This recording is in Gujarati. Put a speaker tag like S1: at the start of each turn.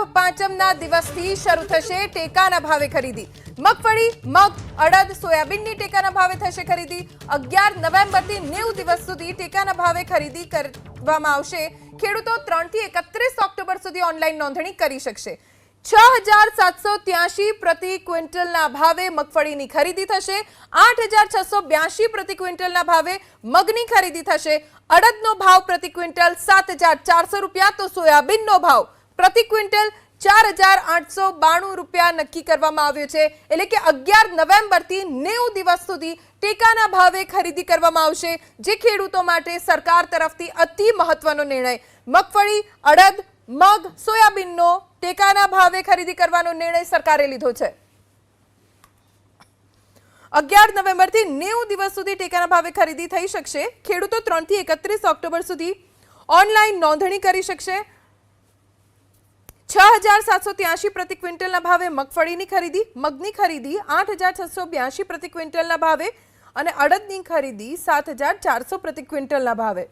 S1: પાંચમના દિવસથી શરૂ થશે ટેકાના ભાવે ખરીદી. મગફળી, મગ, અડદ, સોયાબીનની ટેકાના ભાવે થશે ખરીદી. અગિયાર નવેમ્બરથી નેવું દિવસ સુધી ટેકાના ભાવે ખરીદી કરવામાં આવશે. ખેડૂતો ત્રણથી એકત્રીસ ઓક્ટોબર સુધી ઓનલાઈન નોંધણી કરી શકશે. છ હજાર સાતસો ત્યાસી પ્રતિ ક્વિન્ટલના ભાવે મગફળીની ખરીદી થશે. આઠ હજાર છસો બ્યાસી પ્રતિ ક્વિન્ટલના ભાવે મગની ખરીદી થશે. અડદનો ભાવ પ્રતિ ક્વિન્ટલ સાત હજાર ચારસો રૂપિયા, તો સોયાબીનનો ભાવ પ્રતિ ક્વિન્ટલ ચાર હજાર આઠસો બાણું રૂપિયા નક્કી કરવામાં આવ્યો છે. એટલે કે અગિયાર નવેમ્બરથી નેવું દિવસ સુધી ટેકાના ભાવે ખરીદી કરવામાં આવશે, જે ખેડૂતો માટે સરકાર તરફથી અતિ મહત્વનો નિર્ણય. મગફળી, અડદ, મગ, સોયાબીનનો ટેકાના ભાવે ખરીદી કરવાનો નિર્ણય સરકારે લીધો છે. અગિયાર નવેમ્બરથી નેવું દિવસ સુધી ટેકાના ભાવે ખરીદી થઈ શકશે. ખેડૂતો ત્રણથી એકત્રીસ ઓક્ટોબર સુધી ઓનલાઈન નોંધણી કરી શકશે. હજાર સાતસો ત્યાસી પ્રતિ ક્વિન્ટલના ભાવે મગફળીની ખરીદી, મગની ખરીદી આઠ હજાર છસો બ્યાસી પ્રતિ ક્વિન્ટલના ભાવે અને અડદની ખરીદી સાત હજાર ચારસો પ્રતિ ક્વિન્ટલના ભાવે.